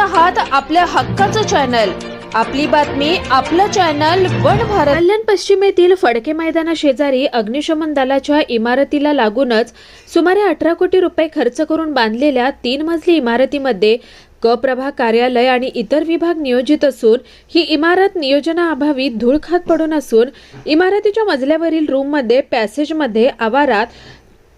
आहात आपल्या हक्काचं चॅनल. आपली बातमी आपलं चॅनल वन भारत. कल्याण पश्चिमेतील फडके मैदाना शेजारी अग्निशमन दलाच्या इमारतीला लागूनच सुमारे अठरा कोटी रुपये खर्च करून बांधलेल्या तीन मजली इमारतीमध्ये क प्रभाग कार्यालय आणि इतर विभाग नियोजित असून ही इमारत नियोजनाअभावी धूळ खात पडून असून इमारतीच्या मजल्यावरील रूममध्ये पॅसेजमध्ये आवारात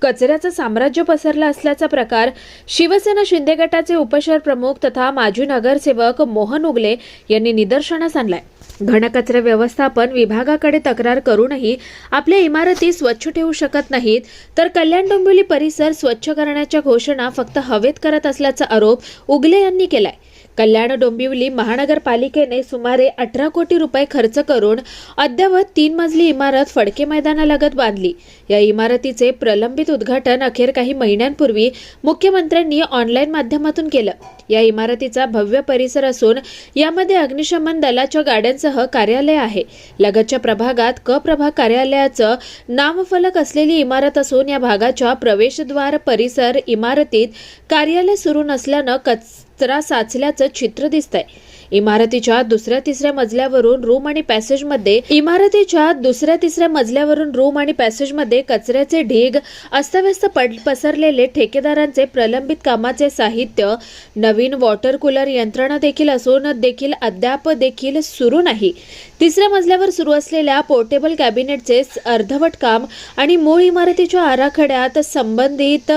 कचऱ्याचं साम्राज्य पसरलं असल्याचा प्रकार शिवसेना शिंदे गटाचे उपशहर प्रमुख तथा माजी नगरसेवक मोहन उगले यांनी निदर्शनास आणलाय. घनकचरा व्यवस्थापन विभागाकडे तक्रार करूनही आपल्या इमारती स्वच्छ ठेवू शकत नाहीत तर कल्याण डोंबिवली परिसर स्वच्छ करण्याच्या घोषणा फक्त हवेत करत असल्याचा आरोप उगले यांनी केलाय. कल्याण डोंबिवली महानगरपालिकेने सुमारे अठरा कोटी रुपये खर्च करून अद्यावत तीन मजली इमारत फडके मैदानालगत बांधली. या इमारतीचे प्रलंबित उद्घाटन अखेर काही महिन्यांपूर्वी मुख्यमंत्र्यांनी ऑनलाईन माध्यमातून केलं. या इमारतीचा भव्य परिसर असून यामध्ये अग्निशमन दलाच्या गाड्यांसह कार्यालय आहे. लगतच्या प्रभागात क प्रभाग कार्यालयाचं नामफलक असलेली इमारत असून या भागाच्या प्रवेशद्वार परिसर इमारतीत कार्यालय सुरू नसल्यानं कच कचरा साचल्याचं चित्र दिसतंय. इमारतीच्या दुसऱ्या तिसऱ्या मजल्यावरून रूम आणि पॅसेजमध्ये इमारतीच्या दुसऱ्या तिसऱ्या मजल्यावरून रूम आणि पॅसेजमध्ये कचऱ्याचे ढीग अस्तव्यस्त पड पसरलेले ठेकेदारांचे प्रलंबित कामाचे साहित्य नवीन वॉटर कूलर यंत्रणा देखील असून देखील अद्याप देखील सुरू नाही. तिसऱ्या मजल्यावर सुरू असलेल्या पोर्टेबल कॅबिनेटचे अर्धवट काम आणि मूळ इमारतीच्या आराखड्यात संबंधित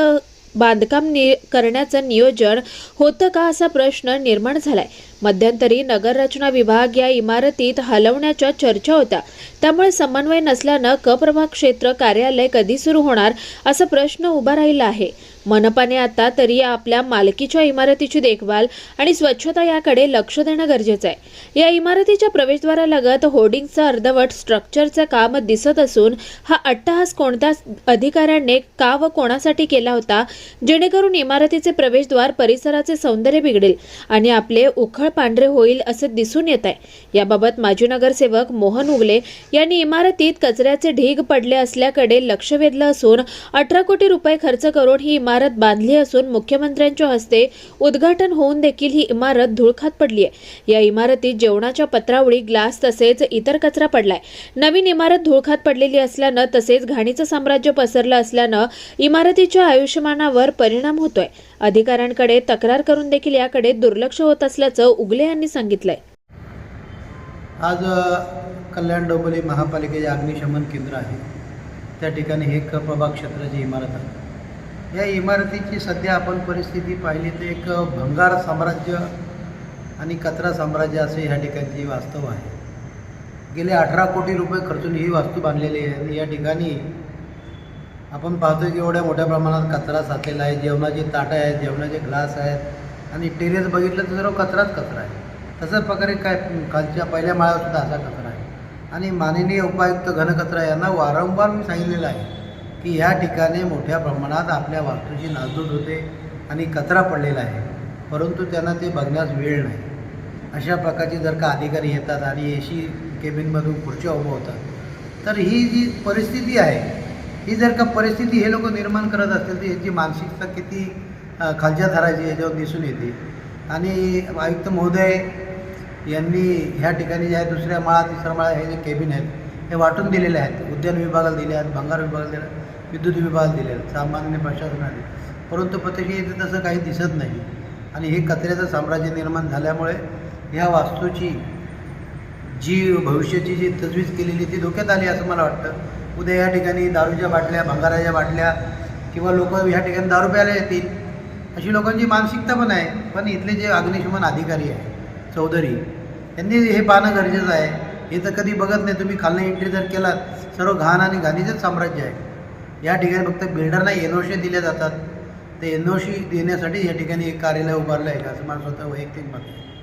बांधकाम नि करण्याचं नियोजन होतं का असा प्रश्न निर्माण झालाय. मध्यंतरी नगररचना विभाग या इमारतीत हलवण्याच्या चर्चा होत्या. त्यामुळे समन्वय नसल्यानं क प्रभाग क्षेत्र कार्यालय कधी सुरू होणार असा प्रश्न उभा राहिला आहे. मनपाने आता तरी आपल्या मालकीच्या इमारतीची देखभाल आणि स्वच्छता याकडे लक्ष देणं गरजेचं आहे. या इमारतीच्या प्रवेशद्वारालगत होर्डिंगचं अर्धवट स्ट्रक्चरचं काम दिसत असून हा अट्टहास कोणत्या अधिकाऱ्यांनी का व कोणासाठी केला होता जेणेकरून इमारतीचे प्रवेशद्वार परिसराचे सौंदर्य बिघडेल आणि आपले उखळ पांढरे होईल असं दिसून येत आहे. याबाबत माजी नगरसेवक मोहन उगले यांनी इमारतीत कचऱ्याचे ढीग पडले असल्याकडे लक्ष वेधलं असून अठरा कोटी रुपये खर्च करून ही इमारत बांधली असून मुख्यमंत्र्यांच्या हस्ते उद्घाटन होऊन देखील ही इमारत धुळखात पडली आहे. या इमारतीत जेवणाच्या पत्रावळी ग्लास तसेच इतर कचरा पडलाय. नवीन इमारत धुळखात पडलेली असल्यानं तसेच घाणीचं साम्राज्य पसरलं असल्यानं इमारतीच्या आयुष्यमानावर परिणाम होतोय. अधिकाऱ्यांकडे तक्रार करून देखील याकडे दुर्लक्ष होत असल्याचं उगले यांनी सांगितलंय. आज कल्याण डोंबिवली महापालिकेचे अग्निशमन केंद्र आहे. त्या ठिकाणी हे क प्रभाग क्षेत्राची इमारत आहे. या इमारतीची सध्या आपण परिस्थिती पाहिली तर एक भंगार साम्राज्य आणि कचरा साम्राज्य असे ह्या ठिकाणची वास्तव आहे. गेले अठरा कोटी रुपये खर्चून ही वास्तू बांधलेली आहे आणि या ठिकाणी आपण पाहतोय की एवढ्या मोठ्या प्रमाणात कचरा साचलेला आहे. जेवणाचे ताटं आहेत जेवणाचे ग्लास आहेत आणि टेरेस बघितलं तर सर्व कचराच कचरा आहे. तसंच प्रकारे काय खालच्या पहिल्या माळासुद्धा असा कचरा आहे. आणि माननीय उपायुक्त घनकचरा यांना वारंवार मी सांगितलेलं आहे की ह्या ठिकाणी मोठ्या प्रमाणात आपल्या वास्तूची नासधूस होते आणि कचरा पडलेला आहे. परंतु त्यांना ते बघण्यास वेळ नाही. अशा प्रकारचे जर का अधिकारी येतात आणि ए सी केबिनमधून खुर्च्या उभं होतात तर ही जी परिस्थिती आहे ही जर का परिस्थिती हे लोक निर्माण करत असतील तर याची मानसिकता किती खालच्या थराची याच्यावर दिसून येते. आणि आयुक्त महोदय यांनी ह्या ठिकाणी ज्या दुसऱ्या माळा तिसऱ्या माळा हे जे केबिन आहेत हे वाटून दिलेले आहेत. उद्यान विभागाला दिले आहेत भंगार विभागाला दिले विद्युत विभागाला दिले आहेत सामान्य प्रशासनाने परंतु प्रत्यक्ष इथे तसं काही दिसत नाही. आणि हे कचऱ्याचं साम्राज्य निर्माण झाल्यामुळे ह्या वास्तूची जी भविष्याची जी तजवीज केलेली ती धोक्यात आली असं मला वाटतं. उद्या या ठिकाणी दारूच्या बाटल्या भंगाराच्या बाटल्या किंवा लोक ह्या ठिकाणी दारू प्यायला येतील. अशी लोकांची मानसिकता पण आहे. पण इथले जे अग्निशमन अधिकारी आहे चौधरी त्यांनी हे पाहणं गरजेचं आहे. हे तर कधी बघत नाही. तुम्ही खालनं एंट्री जर केलात सर्व घाण आणि घाणीचंच साम्राज्य आहे. या ठिकाणी फक्त बिल्डरना एन ओ सी दिल्या जातात. ते एन ओ सी देण्यासाठी या ठिकाणी एक कार्यालय उभारलं आहे का? असं माझं स्वतः वैयक्तिक मत आहे.